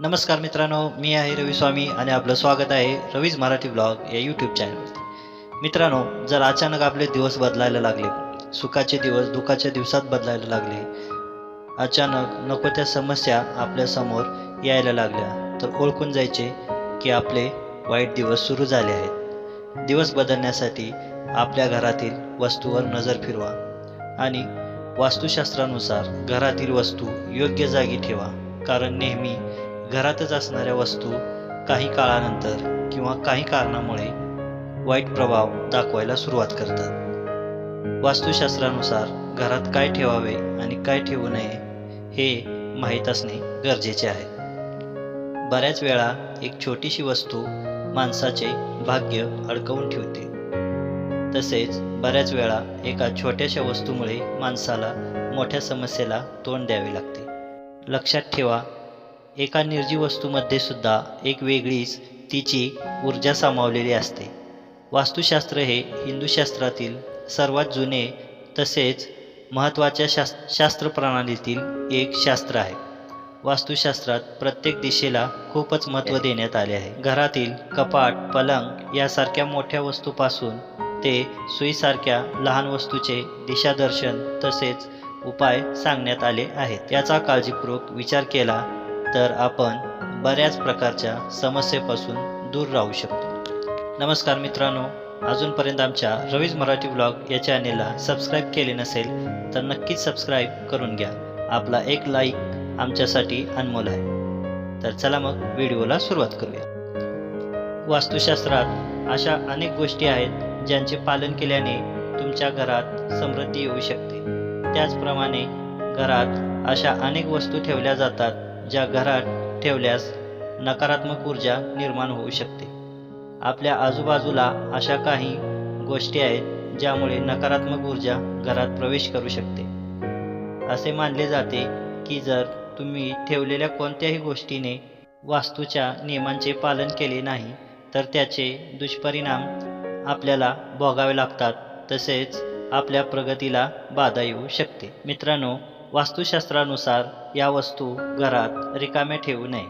नमस्कार मित्रांनो मी आहे रवी स्वामी आणि आपलं स्वागत आहे रवीज मराठी ब्लॉग या यूट्यूब चॅनलवरती मित्रांनो जर अचानक आपले दिवस बदलायला लागले सुखाचे दिवस दुःखाच्या दिवसात बदलायला लागले अचानक नको त्या समस्या आपल्यासमोर यायला लागल्या तर ओळखून जायचे की आपले वाईट दिवस सुरू झाले आहेत. दिवस बदलण्यासाठी आपल्या घरातील वस्तूवर नजर फिरवा आणि वास्तुशास्त्रानुसार घरातील वस्तू योग्य जागी ठेवा कारण नेहमी घरातच असणाऱ्या वस्तू काही काळानंतर किंवा काही कारणामुळे वाईट प्रभाव दाखवायला सुरुवात करतात. वास्तुशास्त्रानुसार घरात काय ठेवावे आणि काय ठेवू नये हे माहीत असणे गरजेचे आहे. बऱ्याच वेळा एक छोटीशी वस्तू माणसाचे भाग्य अडकवून ठेवते. तसेच बऱ्याच वेळा एका छोट्याशा वस्तूमुळे माणसाला मोठ्या समस्येला तोंड द्यावे लागते. लक्षात ठेवा एका निर्जीव वस्तूमध्ये सुद्धा एक वेगळीच तिची ऊर्जा सामावलेली असते. वास्तुशास्त्र हे हिंदूशास्त्रातील सर्वात जुने तसेच महत्त्वाच्या शास् शास्त्र प्रणालीतील एक शास्त्र आहे. वास्तुशास्त्रात प्रत्येक दिशेला खूपच महत्त्व देण्यात आले आहे. घरातील कपाट पलंग यासारख्या मोठ्या वस्तूपासून ते सुईसारख्या लहान वस्तूचे दिशादर्शन तसेच उपाय सांगण्यात आले आहेत. याचा काळजीपूर्वक विचार केला तर आपण बऱ्याच प्रकारच्या समस्येपासून दूर राहू शकतो. नमस्कार मित्रांनो अजूनपर्यंत आमच्या रवीज मराठी ब्लॉग या चॅनेलला सबस्क्राईब केले नसेल तर नक्कीच सबस्क्राईब करून घ्या. आपला एक लाईक आमच्यासाठी अनमोल आहे. तर चला मग व्हिडिओला सुरुवात करूया. वास्तुशास्त्रात अशा अनेक गोष्टी आहेत ज्यांचे पालन केल्याने तुमच्या घरात समृद्धी येऊ शकते. त्याचप्रमाणे घरात अशा अनेक वस्तू ठेवल्या जातात ज्या घरात ठेवल्यास नकारात्मक ऊर्जा निर्माण होऊ शकते. आपल्या आजूबाजूला अशा काही गोष्टी आहेत ज्यामुळे नकारात्मक ऊर्जा घरात प्रवेश करू शकते. असे मानले जाते की जर तुम्ही ठेवलेल्या कोणत्याही गोष्टीने वास्तूच्या नियमांचे पालन केले नाही तर त्याचे दुष्परिणाम आपल्याला भोगावे लागतात तसेच आपल्या प्रगतीला बाधा येऊ शकते. मित्रांनो वास्तुशास्त्रानुसार या वस्तू घरात रिकाम्या ठेवू नये.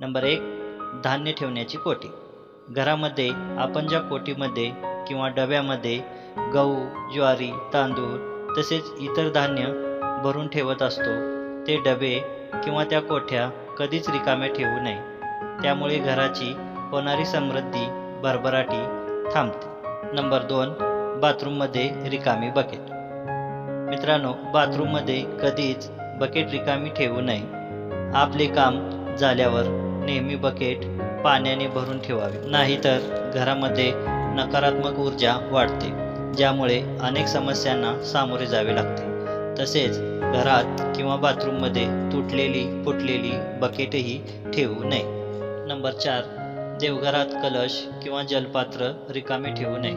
नंबर एक धान्य ठेवण्याची कोटी. घरामध्ये आपण ज्या कोटीमध्ये किंवा डब्यामध्ये गहू ज्वारी तांदूळ तसेच इतर धान्य भरून ठेवत असतो ते डबे किंवा त्या कोठ्या कधीच रिकाम्या ठेवू नये. त्यामुळे घराची होणारी समृद्धी भरभराटी थांबते. नंबर दोन बाथरूममध्ये रिकामी बकेट. मित्रांनो बाथरूममध्ये कधीच बकेट रिकामी ठेवू नये. आपले काम झाल्यावर नेहमी बकेट पाण्याने भरून ठेवावे. नाहीतर घरामध्ये नकारात्मक ऊर्जा वाढते ज्यामुळे अनेक समस्यांना सामोरे जावे लागते. तसेच घरात किंवा बाथरूममध्ये तुटलेली फुटलेली बकेटही ठेवू नये. नंबर चार देवघरात कलश किंवा जलपात्र रिकामे ठेवू नये.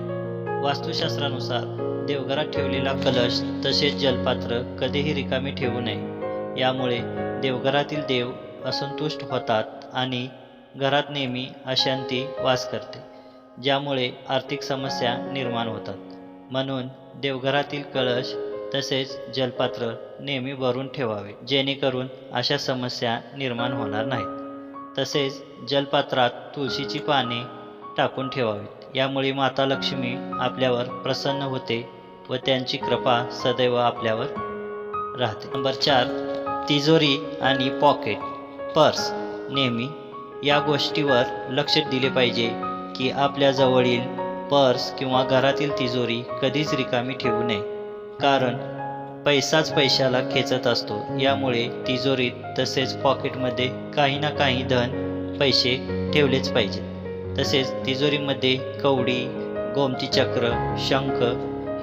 वास्तुशास्त्रानुसार देवघरात ठेवलेला कलश तसेच जलपात्र कधीही रिकामी ठेवू नये. यामुळे देवघरातील देव असंतुष्ट होतात आणि घरात नेहमी अशांती वास करते ज्यामुळे आर्थिक समस्या निर्माण होतात. म्हणून देवघरातील कलश तसेच जलपात्र नेहमी भरून ठेवावे जेणेकरून अशा समस्या निर्माण होणार नाहीत. तसेच जलपात्रात तुळशीची पाने टाकून ठेवावीत. यामुळे माता लक्ष्मी आपल्यावर प्रसन्न होते व त्यांची कृपा सदैव आपल्यावर राहते. नंबर चार तिजोरी आणि पॉकेट पर्स. नेहमी या गोष्टीवर लक्ष दिले पाहिजे की आपल्याजवळील पर्स किंवा घरातील तिजोरी कधीच रिकामी ठेवू नये. कारण पैसाच पैशाला खेचत असतो. यामुळे तिजोरीत तसेच पॉकेटमध्ये काही ना काही धन पैसे ठेवलेच पाहिजे तसेच तिजोरीमध्ये कवडी गोमती चक्र शंख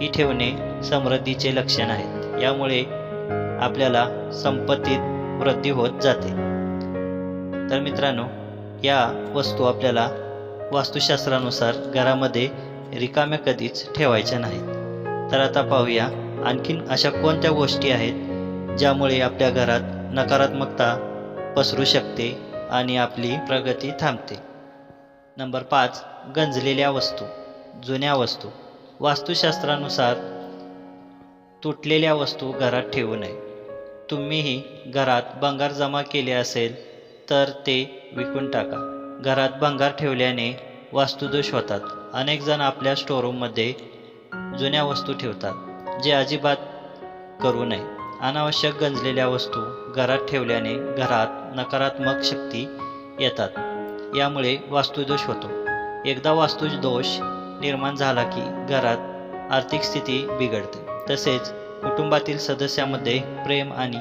ही ठेवणे समृद्धीचे लक्षण आहेत. यामुळे आपल्याला संपत्तीत वृद्धी होत जाते. तर मित्रांनो या वस्तू आपल्याला वास्तुशास्त्रानुसार घरामध्ये रिकाम्या कधीच ठेवायच्या नाहीत. तर आता पाहूया आणखीन अशा कोणत्या गोष्टी आहेत ज्यामुळे आपल्या घरात नकारात्मकता पसरू शकते आणि आपली प्रगती थांबते. नंबर पाच गंजलेल्या वस्तू जुन्या वस्तू. वास्तुशास्त्रानुसार तुटलेल्या वस्तू घरात ठेवू नये. तुम्हीही घरात बंगार जमा केले असेल तर ते विकून टाका. घरात भंगार ठेवल्याने वास्तुदोष होतात. अनेक जण आपल्या स्टोरूममध्ये जुन्या वस्तू ठेवतात जे अजिबात करू नये. अनावश्यक गंजलेल्या वस्तू घरात ठेवल्याने घरात नकारात्मक शक्ती येतात. यामुळे वास्तुदोष होतो. एकदा वास्तुदोष निर्माण झाला की घरात आर्थिक स्थिती बिघडते. तसेच कुटुंबातील सदस्यामध्ये प्रेम आणि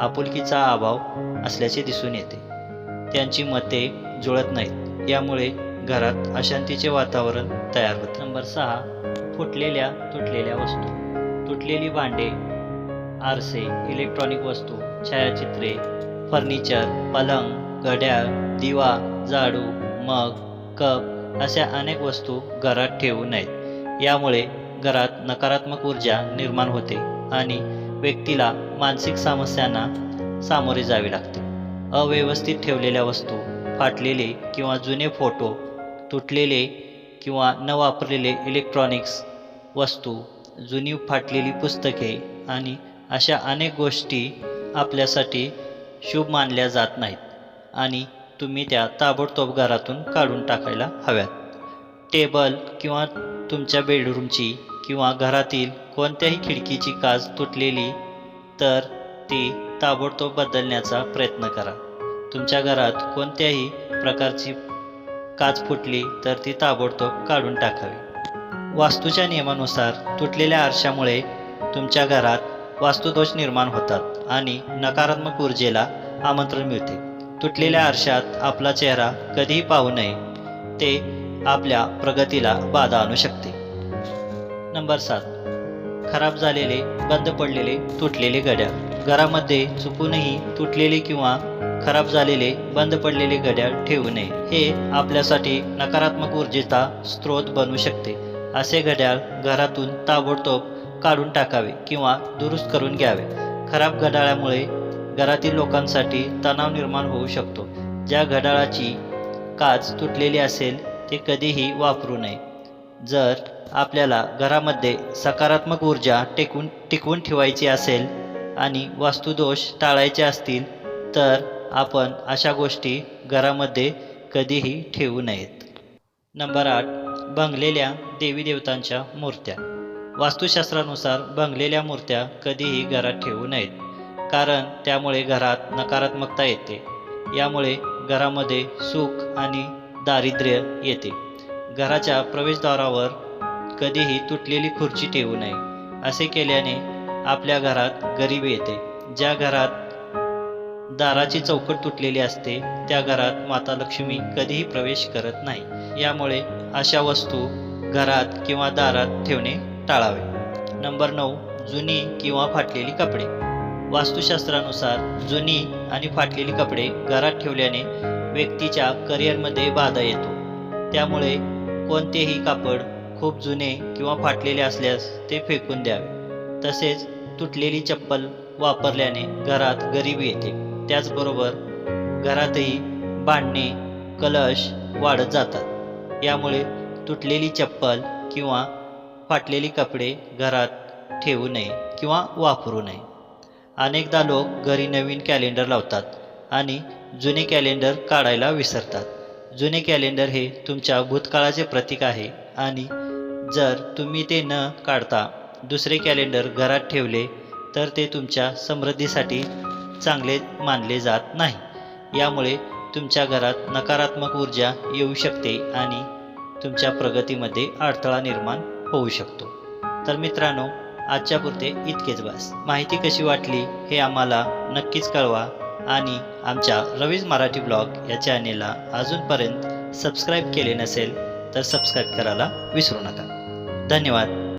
आपुलकीचा अभाव असल्याचे दिसून येते. त्यांची मते जुळत नाहीत. यामुळे घरात अशांतीचे वातावरण तयार होते. नंबर सहा फुटलेल्या तुटलेल्या वस्तू. तुटलेली भांडे आरसे इलेक्ट्रॉनिक वस्तू छायाचित्रे फर्निचर पलंग घड्याळ दिवा झाडू मग कप अशा अनेक वस्तू घरात ठेवू नयेत. यामुळे घरात नकारात्मक ऊर्जा निर्माण होते आणि व्यक्तीला मानसिक समस्यांना सामोरे जावे लागते. अव्यवस्थित ठेवलेल्या वस्तू फाटलेले किंवा जुने फोटो तुटलेले किंवा न वापरलेले इलेक्ट्रॉनिक्स वस्तू जुनी फाटलेली पुस्तके आणि अशा अनेक गोष्टी आपल्यासाठी शुभ मानल्या जात नाहीत आणि तुम्ही त्या ताबडतोब घरातून काढून टाकायला हव्यात. टेबल किंवा तुमच्या बेडरूमची किंवा घरातील कोणत्याही खिडकीची काच तुटलेली तर ती ताबडतोब बदलण्याचा प्रयत्न करा. तुमच्या घरात कोणत्याही प्रकारची काच फुटली तर ती ताबडतोब काढून टाकावी. वास्तूच्या नियमानुसार तुटलेल्या आरशामुळे तुमच्या घरात वास्तुदोष निर्माण होतात आणि नकारात्मक ऊर्जेला आमंत्रण मिळते. तुटलेल्या आरशात आपला चेहरा कधीही पाहू नये. ते आपल्या प्रगतीला बाधा आणू शकते. नंबर सात. खराब झालेले बंद पडलेले तुटलेले घड्याळ. घरामध्ये चुकूनही तुटलेले किंवा खराब झालेले बंद पडलेले घड्याळ ठेवू नये. हे आपल्यासाठी नकारात्मक ऊर्जेचा स्रोत बनू शकते. असे घड्याळ घरातून ताबडतोब काढून टाकावे किंवा दुरुस्त करून घ्यावे. खराब घड्याळामुळे घरातील लोकांसाठी तणाव निर्माण होऊ शकतो. ज्या घड्याळाची काच तुटलेली असेल ते कधीही वापरू नये. जर आपल्याला घरामध्ये सकारात्मक ऊर्जा टेकून टिकवून ठेवायची असेल आणि वास्तुदोष टाळायचे असतील तर आपण अशा गोष्टी घरामध्ये कधीही ठेवू नयेत. नंबर आठ बंगलेल्या देवी देवतांच्या मूर्त्या. वास्तुशास्त्रानुसार बंगलेल्या मूर्त्या कधीही घरात ठेवू नयेत. कारण त्यामुळे घरात नकारात्मकता येते. यामुळे घरामध्ये सुख आणि दारिद्र्य येते. घराच्या प्रवेशद्वारावर कधीही तुटलेली खुर्ची ठेवू नये. असे केल्याने आपल्या घरात गरिबी येते. ज्या घरात दाराची चौकट तुटलेली असते त्या घरात माता लक्ष्मी कधीही प्रवेश करत नाही. यामुळे अशा वस्तू घरात किंवा दारात ठेवणे टाळावे. नंबर नऊ जुनी किंवा फाटलेली कपडे. वास्तुशास्त्रानुसार जुनी आणि फाटलेली कपडे घरात ठेवल्याने व्यक्तीच्या करिअरमध्ये बाधा येतो. त्यामुळे कोणतेही कापड खूप जुने किंवा फाटलेले असल्यास ते फेकून द्यावे. तसेच तुटलेली चप्पल वापरल्याने घरात गरिबी येते. त्याचबरोबर घरातही भांडणे कलश वाढत जातात. यामुळे तुटलेली चप्पल किंवा फाटलेली कपडे घरात ठेवू नये किंवा वापरू नये. अनेकदा लोक घरी नवीन कॅलेंडर लावतात आणि जुने कॅलेंडर काढायला विसरतात. जुने कॅलेंडर हे तुमच्या भूतकाळाचे प्रतीक आहे आणि जर तुम्ही ते न काढता दुसरे कॅलेंडर घरात ठेवले तर ते तुमच्या समृद्धीसाठी चांगले मानले जात नाही. यामुळे तुमच्या घरात नकारात्मक ऊर्जा येऊ शकते आणि तुमच्या प्रगतीमध्ये अडथळा निर्माण होऊ शकतो. तर मित्रांनो आजच्या पुरते इतकेच बस. माहिती कशी वाटली हे आम्हाला नक्कीच कळवा आणि आमच्या रवीज मराठी ब्लॉग या चॅनेलला अजूनपर्यंत सबस्क्राईब केले नसेल तर सबस्क्राईब करायला विसरू नका. धन्यवाद.